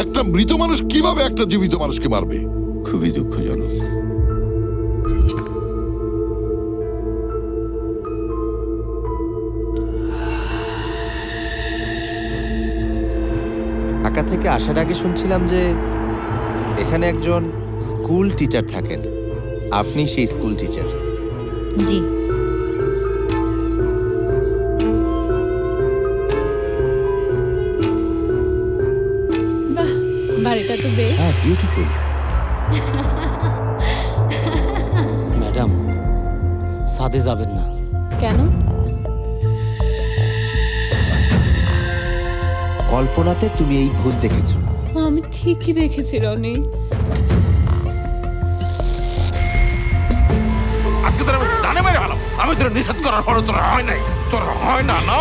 একটা মৃত মানুষ কীভাবে একটা জীবিত মানুষকে মারবে? খুবই দুঃখজনক। ঢাকা থেকে আসার আগে শুনছিলাম যে এখানে একজন স্কুল টিচার থাকেন। আপনি সেই স্কুল টিচার। জি। বাড়িটা তো বেশ। হ্যাঁ বিউটিফুল ম্যাডাম সাদে যাবেন না। কেন? কল্পনাতে তুমি এই ভূত দেখেছ। আমি ঠিকই দেখেছি রনি। আজকে তোর আমি জানে মেরে ভালো আমি তোর নিষেধ করার পরে তোর হয় নাই। তোর হয় না না।